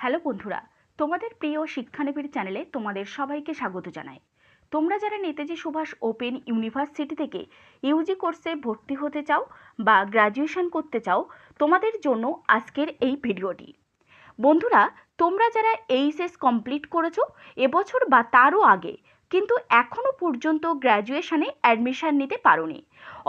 Hello বন্ধুরা, তোমাদের প্রিয় শিক্ষানবীর চ্যানেলে তোমাদের সবাইকে স্বাগত জানাই। তোমরা যারা নেতাজি সুভাষ ওপেন ইউনিভার্সিটি থেকে ইউজি কোর্সে ভর্তি হতে চাও বা গ্র্যাজুয়েশন করতে চাও, তোমাদের জন্য আজকের এই ভিডিওটি। বন্ধুরা, তোমরা যারা এইচএস কমপ্লিট করেছ, এবছর বা তারও আগে, কিন্তু এখনও পর্যন্ত গ্র্যাজুয়েশনে অ্যাডমিশান নিতে পারোনি।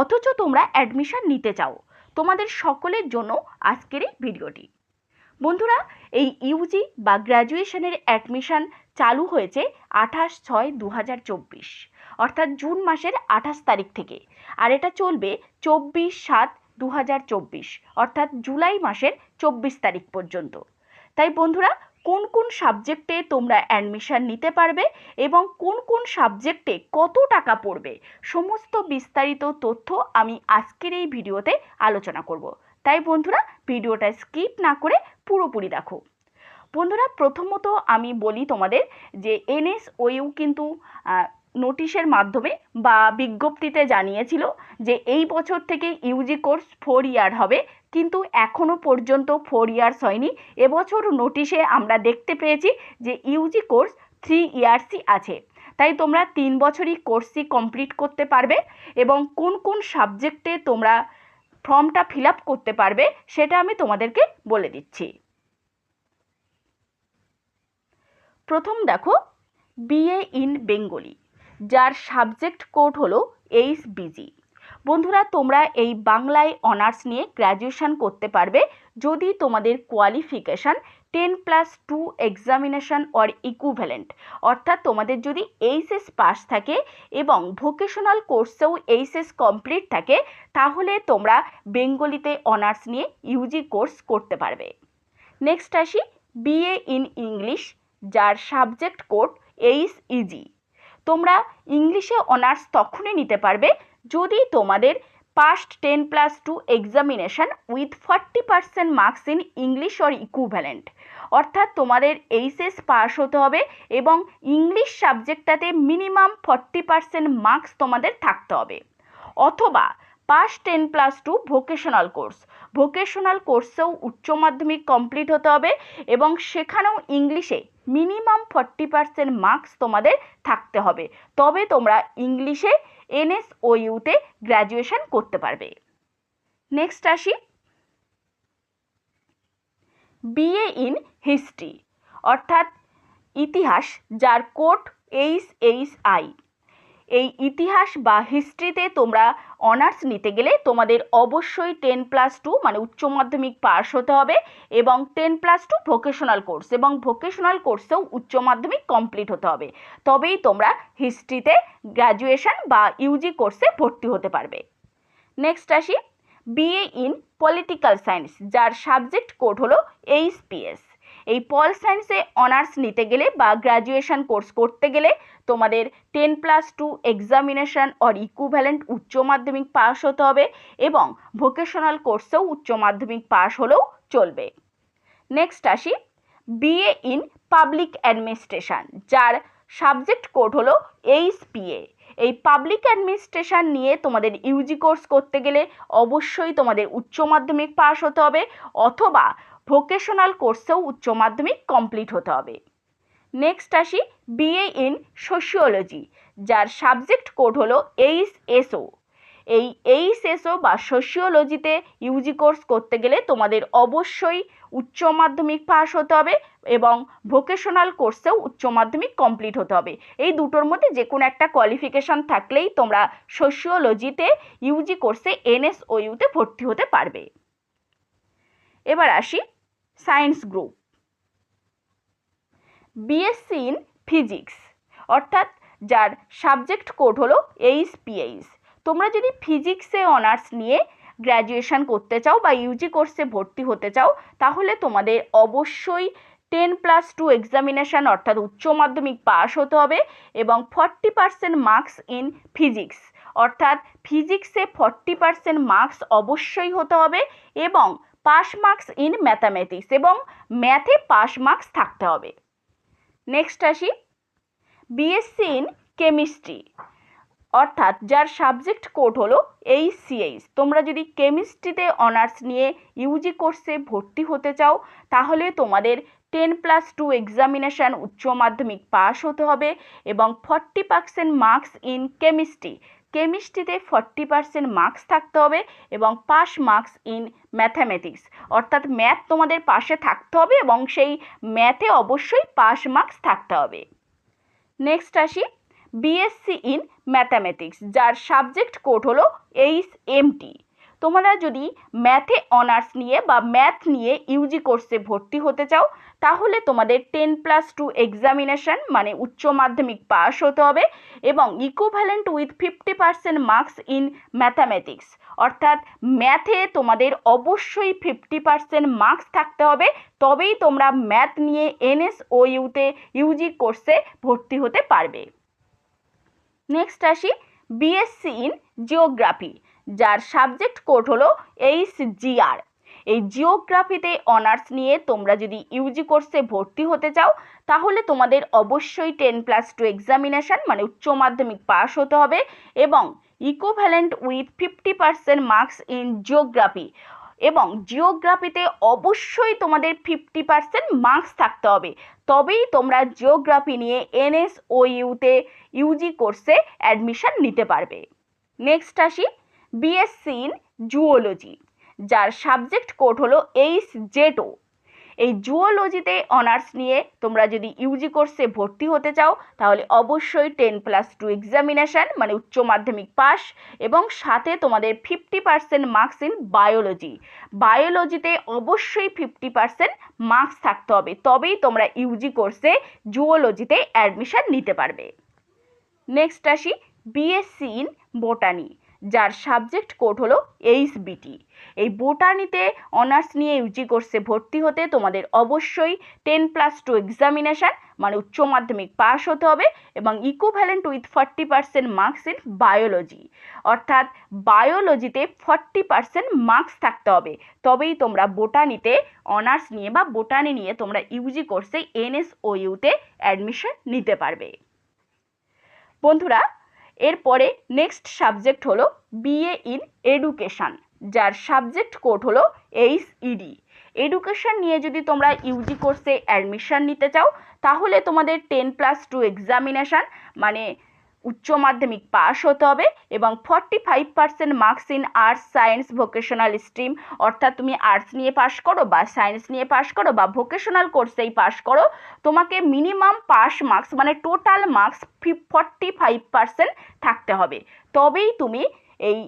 অথচ তোমরা অ্যাডমিশান নিতে চাও। তোমাদের সকলের জন্য আজকের এই ভিডিওটি। বন্ধুরা, এই ইউজি বা গ্র্যাজুয়েশনের অ্যাডমিশন চালু হয়েছে আঠাশ ছয় দু হাজার চব্বিশ, অর্থাৎ জুন মাসের আঠাশ তারিখ থেকে। আর এটা চলবে চব্বিশ সাত দু হাজার চব্বিশ, অর্থাৎ জুলাই মাসের চব্বিশ তারিখ পর্যন্ত। তাই বন্ধুরা, কোন কোন সাবজেক্টে তোমরা অ্যাডমিশান নিতে পারবে এবং কোন কোন সাবজেক্টে কত টাকা পড়বে, সমস্ত বিস্তারিত তথ্য আমি আজকের এই ভিডিওতে আলোচনা করব। তাই বন্ধুরা ভিডিওটা স্কিপ না করে পুরোপুরি দেখো। বন্ধুরা প্রথমত আমি বলি তোমাদের যে এনএসওইউ কিন্তু নোটিশের মাধ্যমে বা বিজ্ঞপ্তিতে জানিয়েছিল যে এই বছর থেকে ইউজি কোর্স ফোর ইয়ার হবে, কিন্তু এখনও পর্যন্ত ফোর ইয়ার্স হয়নি। এবছর নোটিশে আমরা দেখতে পেয়েছি যে ইউজি কোর্স থ্রি ইয়ার্সই আছে। তাই তোমরা তিন বছরই কোর্সই কমপ্লিট করতে পারবে এবং কোন কোন সাবজেক্টে তোমরা ফর্মটা ফিল করতে পারবে, সেটা আমি তোমাদেরকে বলে দিচ্ছি। প্রথম দেখো বিএ ইন বেঙ্গলি যার সাবজেক্ট কোড হলো এইচ বিজি বন্ধুরা, তোমরা এই বাংলায় অনার্স নিয়ে গ্র্যাজুয়েশান করতে পারবে, যদি তোমাদের qualification ten plus two examination or equivalent অর্থাৎ তোমাদের যদি এইচএস পাস থাকে এবং ভোকেশনাল কোর্সেও এইচএস কমপ্লিট থাকে, তাহলে তোমরা বেঙ্গলিতে অনার্স নিয়ে ইউজি কোর্স করতে পারবে। নেক্সট আসি বিএ ইন ইংলিশ যার সাবজেক্ট কোড এইচ ইজি তোমরা ইংলিশে অনার্স তখনই নিতে পারবে যদি তোমাদের ten plus two examination with forty percent marks in English or equivalent অর্থাৎ তোমাদের এইচএস পাস হতে হবে এবং ইংলিশ সাবজেক্টটাতে মিনিমাম ফর্টি পার্সেন্ট মার্কস তোমাদের থাকতে হবে। অথবা pass ten plus two vocational course vocational কোর্সেও উচ্চ মাধ্যমিক কমপ্লিট হতে হবে এবং সেখানেও ইংলিশে মিনিমাম ফর্টি পার্সেন্ট মার্কস তোমাদের থাকতে হবে। তবে তোমরা ইংলিশে এনএসওইউতে গ্র্যাজুয়েশন করতে পারবে। নেক্সট আসি। বিএ ইন হিস্ট্রি অর্থাৎ ইতিহাস, যার কোর্ট এইচ এইচ আই এই ইতিহাস বা হিস্ট্রিতে তোমরা অনার্স নিতে গেলে তোমাদের অবশ্যই টেন প্লাস টু মানে উচ্চ মাধ্যমিক পাস হতে হবে এবং ten plus two vocational course এবং ভোকেশনাল কোর্সেও উচ্চ মাধ্যমিক কমপ্লিট হতে হবে। তবেই তোমরা হিস্ট্রিতে গ্র্যাজুয়েশন বা ইউজি কোর্সে ভর্তি হতে পারবে। নেক্সট আসি বিএ ইন পলিটিক্যাল সায়েন্স যার সাবজেক্ট কোড হলো এইচপিএস এই পল সায়েন্সে অনার্স নিতে গেলে বা গ্র্যাজুয়েশন কোর্স করতে গেলে তোমাদের ten plus two examination or equivalent উচ্চ মাধ্যমিক পাস হতে হবে এবং ভোকেশনাল কোর্সেও উচ্চ মাধ্যমিক পাস হলেও চলবে। নেক্সট আসি বিএ ইন পাবলিক অ্যাডমিনিস্ট্রেশন যার সাবজেক্ট কোড হলো এইচপিএ এই পাবলিক অ্যাডমিনিস্ট্রেশন নিয়ে তোমাদের ইউজি কোর্স করতে গেলে অবশ্যই তোমাদের উচ্চ মাধ্যমিক পাস হতে হবে অথবা ভোকেশনাল কোর্সেও উচ্চ মাধ্যমিক কমপ্লিট হতে হবে। নেক্সট আসি বিএ ইন সোশিওলজি যার সাবজেক্ট কোড হলো এইচএসও এই এইচএসও বা সোশিওলজিতে ইউজি কোর্স করতে গেলে তোমাদের অবশ্যই উচ্চ মাধ্যমিক পাস হতে হবে এবং ভোকেশনাল কোর্সেও উচ্চ মাধ্যমিক কমপ্লিট হতে হবে। এই দুটোর মধ্যে যে কোনো একটা কোয়ালিফিকেশান থাকলেই তোমরা সোশিওলজিতে ইউজি কোর্সে এনএসওইউতে ভর্তি হতে পারবে। এবার আসি science group. BSc in physics অর্থাৎ যার সাবজেক্ট কোড হলো এইচপিএইচ তোমরা যদি ফিজিক্সে অনার্স নিয়ে গ্র্যাজুয়েশন করতে চাও বা ইউজি কোর্সে ভর্তি হতে চাও, তাহলে তোমাদের অবশ্যই টেন প্লাস টু এক্সামিনেশান অর্থাৎ উচ্চ মাধ্যমিক পাস হতে হবে এবং forty percent marks in physics অর্থাৎ ফিজিক্সে ফর্টি পার্সেন্ট মার্কস অবশ্যই হতে হবে এবং পাস মার্কস ইন ম্যাথামেটিক্স এবং ম্যাথে পাস মার্কস থাকতে হবে। নেক্সট আসি। বিএসসি ইন কেমিস্ট্রি অর্থাৎ যার সাবজেক্ট কোড হলো এইচসিএইচ তোমরা যদি কেমিস্ট্রিতে অনার্স নিয়ে ইউজি কোর্সে ভর্তি হতে চাও, তাহলে তোমাদের টেন প্লাস টু এক্সামিনেশান উচ্চ মাধ্যমিক পাস হতে হবে এবং forty percent marks in chemistry কেমিস্ট্রিতে forty percent marks থাকতে হবে এবং পাস মার্কস ইন ম্যাথামেটিক্স। অর্থাৎ ম্যাথ তোমাদের পাশে থাকতে হবে এবং সেই ম্যাথে অবশ্যই পাস মার্কস থাকতে হবে। নেক্সট আসি বিএসসি ইন ম্যাথামেটিক্স যার সাবজেক্ট কোড হলো এইচ এমটি তোমরা যদি ম্যাথে অনার্স নিয়ে বা ম্যাথ নিয়ে ইউজি কোর্সে ভর্তি হতে চাও, তাহলে তোমাদের টেন প্লাস টু এক্সামিনেশন মানে উচ্চ মাধ্যমিক পাস হতে হবে এবং equivalent with fifty percent marks in mathematics অর্থাৎ ম্যাথে তোমাদের অবশ্যই ফিফটি পার্সেন্ট মার্কস থাকতে হবে, তবেই তোমরা ম্যাথ নিয়ে এনএস ইউতে ইউজি কোর্সে ভর্তি হতে পারবে। নেক্সট আসি বিএসসি ইন জিওগ্রাফি যার সাবজেক্ট কোড হলো এইচ জিআর এই জিওগ্রাফিতে অনার্স নিয়ে তোমরা যদি ইউজি কোর্সে ভর্তি হতে চাও, তাহলে তোমাদের অবশ্যই টেন প্লাস টু এক্সামিনেশান মানে উচ্চ মাধ্যমিক পাস হতে হবে এবং equivalent with fifty percent marks in geography এবং জিওগ্রাফিতে অবশ্যই তোমাদের ফিফটি পার্সেন্ট মার্কস থাকতে হবে। তবেই তোমরা জিওগ্রাফি নিয়ে এনএসওইউতে ইউজি কোর্সে অ্যাডমিশন নিতে পারবে। নেক্সট আসি। বিএসসি ইন জুওলজি যার সাবজেক্ট কোড হলো এইচ জেটো এই জুওলজিতে অনার্স নিয়ে তোমরা যদি ইউজি কোর্সে ভর্তি হতে চাও, তাহলে অবশ্যই টেন প্লাস টু এক্সামিনেশান মানে উচ্চ মাধ্যমিক পাস এবং সাথে তোমাদের fifty percent marks in biology বায়োলজিতে অবশ্যই ফিফটি পার্সেন্ট মার্কস থাকতে হবে, তবেই তোমরা ইউজি কোর্সে জুওলজিতে অ্যাডমিশন নিতে পারবে। নেক্সট আসি বিএসসি ইন বোটানি যার সাবজেক্ট কোড হলো এইচবিটি এই বোটানিতে অনার্স নিয়ে ইউজি কোর্সে ভর্তি হতে তোমাদের অবশ্যই টেন প্লাস টু এক্সামিনেশান মানে উচ্চ মাধ্যমিক পাস হতে হবে এবং equivalent with forty percent marks in biology অর্থাৎ বায়োলজিতে ফর্টি পার্সেন্ট মার্কস থাকতে হবে। তবেই তোমরা বোটানিতে অনার্স নিয়ে বা বোটানি নিয়ে তোমরা ইউজি কোর্সে এনএস ও ইউতে অ্যাডমিশন নিতে পারবে। বন্ধুরা এরপরে নেক্সট সাবজেক্ট হলো বিএ ইন এডুকেশান যার সাবজেক্ট কোড হলো এইচ ইডি এডুকেশন নিয়ে যদি তোমরা ইউজি কোর্সে অ্যাডমিশান নিতে চাও, তাহলে তোমাদের টেন প্লাস টু এক্সামিনেশান মানে উচ্চ মাধ্যমিক পাস হতে হবে এবং forty five percent marks in arts science vocational stream অর্থাৎ তুমি আর্টস নিয়ে পাশ করো বা সায়েন্স নিয়ে পাশ করো বা ভোকেশনাল কোর্সেই পাশ করো, তোমাকে মিনিমাম পাস মার্কস মানে total marks forty five percent থাকতে হবে। তবেই তুমি এই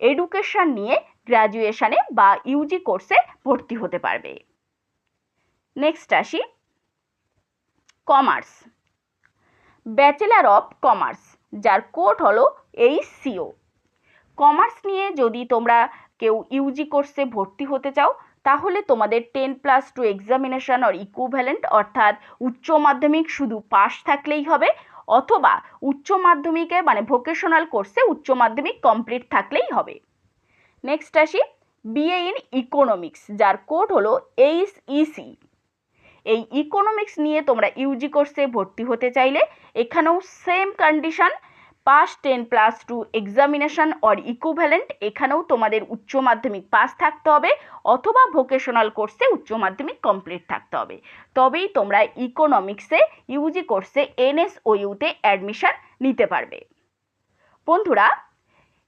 এডুকেশন নিয়ে গ্র্যাজুয়েশানে বা ইউজি কোর্সে ভর্তি হতে পারবে। নেক্সট আসি। কমার্স ব্যাচেলার অফ কমার্স যার কোড হলো এইচসিও কমার্স নিয়ে যদি তোমরা কেউ ইউজি কোর্সে ভর্তি হতে চাও, তাহলে তোমাদের ten plus two examination or equivalent অর্থাৎ উচ্চ মাধ্যমিক শুধু পাস থাকলেই হবে, অথবা উচ্চ মাধ্যমিকে মানে ভোকেশনাল কোর্সে উচ্চ মাধ্যমিক কমপ্লিট থাকলেই হবে। নেক্সট আসি বিএ ইন ইকোনমিক্স যার কোড হলো এইচ ইসি এই ইকোনমিক্স নিয়ে তোমরা ইউজি কোর্সে ভর্তি হতে চাইলে এখানেও same condition pass ten plus two examination or equivalent এখানেও তোমাদের উচ্চ মাধ্যমিক পাস থাকতে হবে অথবা ভোকেশনাল কোর্সে উচ্চ মাধ্যমিক কমপ্লিট থাকতে হবে। তবেই তোমরা ইকোনমিক্সে ইউজি কোর্সে এনএস ও ইউতে অ্যাডমিশন নিতে পারবে। বন্ধুরা,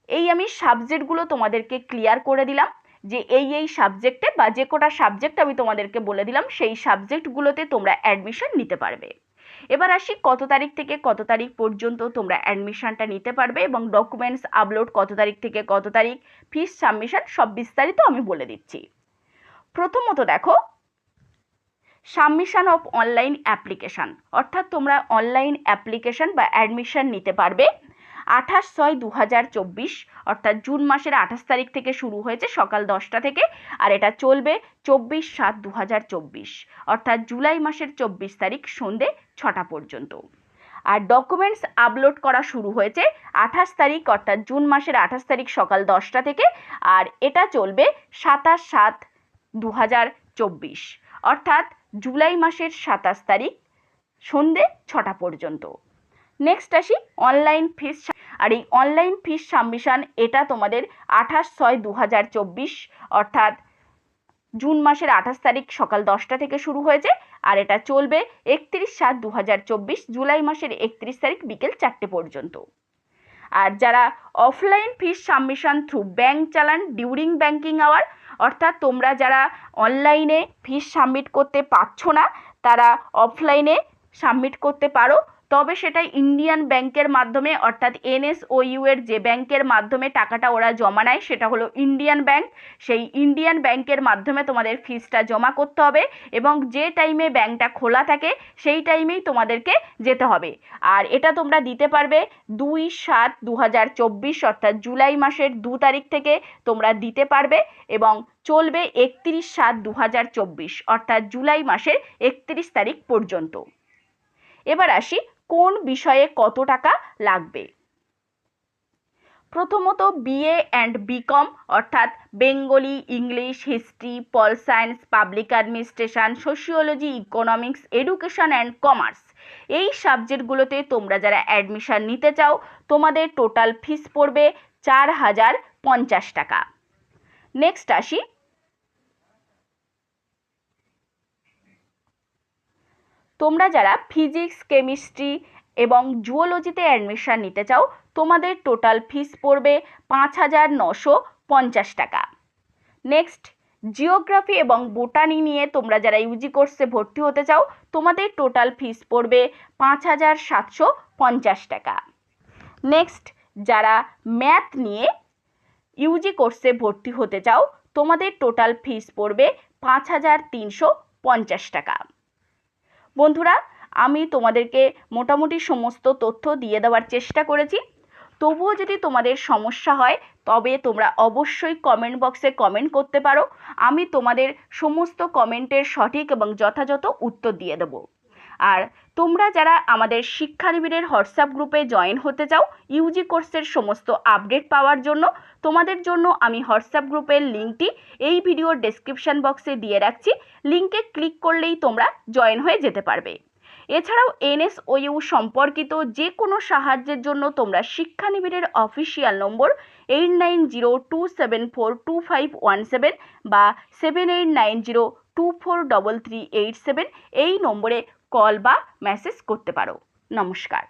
এই আমি সাবজেক্টগুলো তোমাদেরকে ক্লিয়ার করে দিলাম। যে এই এই সাবজেক্টে বা যে কটা সাবজেক্ট আমি তোমাদেরকে বলে দিলাম, সেই সাবজেক্টগুলোতে তোমরা অ্যাডমিশন নিতে পারবে। এবার আসি কত তারিখ থেকে কত তারিখ পর্যন্ত তোমরা অ্যাডমিশনটা নিতে পারবে এবং ডকুমেন্টস আপলোড কত তারিখ থেকে কত তারিখ ফিস সাবমিশন সব বিস্তারিত আমি বলে দিচ্ছি। প্রথমত দেখো সাবমিশন অফ অনলাইন অ্যাপ্লিকেশান অর্থাৎ তোমরা অনলাইন অ্যাপ্লিকেশান বা অ্যাডমিশন নিতে পারবে। আঠাশ ছয় দু হাজার চব্বিশ, অর্থাৎ জুন মাসের আঠাশ তারিখ থেকে শুরু হয়েছে সকাল দশটা থেকে আর এটা চলবে চব্বিশ সাত দু হাজার চব্বিশ, অর্থাৎ জুলাই মাসের চব্বিশ তারিখ সন্ধে ছটা পর্যন্ত। আর ডকুমেন্টস আপলোড করা শুরু হয়েছে আঠাশ তারিখ, অর্থাৎ জুন মাসের আঠাশ তারিখ সকাল দশটা থেকে আর এটা চলবে সাতাশ সাত দু হাজার চব্বিশ, অর্থাৎ জুলাই মাসের সাতাশ তারিখ সন্ধে ছটা পর্যন্ত। নেক্সট আসি অনলাইন ফিস আর এই অনলাইন ফিস সাবমিশন এটা তোমাদের আঠাশ ছয় দু অর্থাৎ জুন মাসের আঠাশ তারিখ সকাল দশটা থেকে শুরু হয়েছে, আর এটা চলবে একত্রিশ সাত দু জুলাই মাসের একত্রিশ তারিখ বিকেল চারটে পর্যন্ত। আর যারা offline fees submission through bank challan during banking hour অর্থাৎ তোমরা যারা অনলাইনে ফিস সাবমিট করতে পারছ না, তারা অফলাইনে সাবমিট করতে পারো। তবে সেটা ইন্ডিয়ান ব্যাংকের মাধ্যমে, অর্থাৎ এনএসওইউ এর যে ব্যাংকের মাধ্যমে টাকাটা ওরা জমা নেয়, সেটা হলো ইন্ডিয়ান ব্যাংক। সেই ইন্ডিয়ান ব্যাংকের মাধ্যমে তোমাদের ফিসটা জমা করতে হবে এবং যে টাইমে ব্যাংকটা খোলা থাকে, সেই টাইমেই তোমাদেরকে যেতে হবে। আর এটা তোমরা দিতে পারবে দুই সাত দু অর্থাৎ জুলাই মাসের দু তারিখ থেকে তোমরা দিতে পারবে এবং চলবে একত্রিশ সাত দু অর্থাৎ জুলাই মাসের একত্রিশ তারিখ পর্যন্ত। এবার আসি কোন বিষয়ে কত টাকা লাগবে? প্রথমত বিএ অ্যান্ড বিকম অর্থাৎ Bengali, English, history, pol science, public administration, sociology, economics, education and commerce. এই সাবজেক্টগুলোতে তোমরা যারা অ্যাডমিশন নিতে চাও, তোমাদের টোটাল ফিস পড়বে চার হাজার পঞ্চাশ টাকা। নেক্সট আসি। তোমরা যারা ফিজিক্স কেমিস্ট্রি এবং জুওলজিতে অ্যাডমিশন নিতে চাও, তোমাদের টোটাল ফিস পড়বে পাঁচ হাজার নশো পঞ্চাশ টাকা। নেক্সট জিওগ্রাফি এবং বোটানি নিয়ে তোমরা যারা ইউজি কোর্সে ভর্তি হতে চাও, তোমাদের টোটাল ফিস পড়বে পাঁচ হাজার সাতশো পঞ্চাশ টাকা। নেক্সট যারা ম্যাথ নিয়ে ইউজি কোর্সে ভর্তি হতে চাও, তোমাদের টোটাল ফিস পড়বে পাঁচ হাজার তিনশো পঞ্চাশ টাকা। বন্ধুরা, আমি তোমাদেরকে মোটামুটি সমস্ত তথ্য দিয়ে দেওয়ার চেষ্টা করেছি। তবুও যদি তোমাদের সমস্যা হয়, তবে তোমরা অবশ্যই কমেন্ট বক্সে কমেন্ট করতে পারো। আমি তোমাদের সমস্ত কমেন্টের সঠিক এবং যথাযথ উত্তর দিয়ে দেবো। আর তোমরা যারা আমাদের শিক্ষানিবিড়ের হোয়াটসঅ্যাপ গ্রুপে জয়েন হতে চাও ইউজি কোর্সের সমস্ত আপডেট পাওয়ার জন্য, তোমাদের জন্য আমি হোয়াটসঅ্যাপ গ্রুপের লিঙ্কটি এই ভিডিওর ডেসক্রিপশান বক্সে দিয়ে রাখছি। লিঙ্কে ক্লিক করলেই তোমরা জয়েন হয়ে যেতে পারবে। এছাড়াও এনএসওইউ সম্পর্কিত যে কোনো সাহায্যের জন্য তোমরা শিক্ষানিবিড়ের official number eight nine zero two seven four two five one seven বা seven eight nine zero two four double three eight seven এই নম্বরে কল বা মেসেজ করতে পারো। নমস্কার।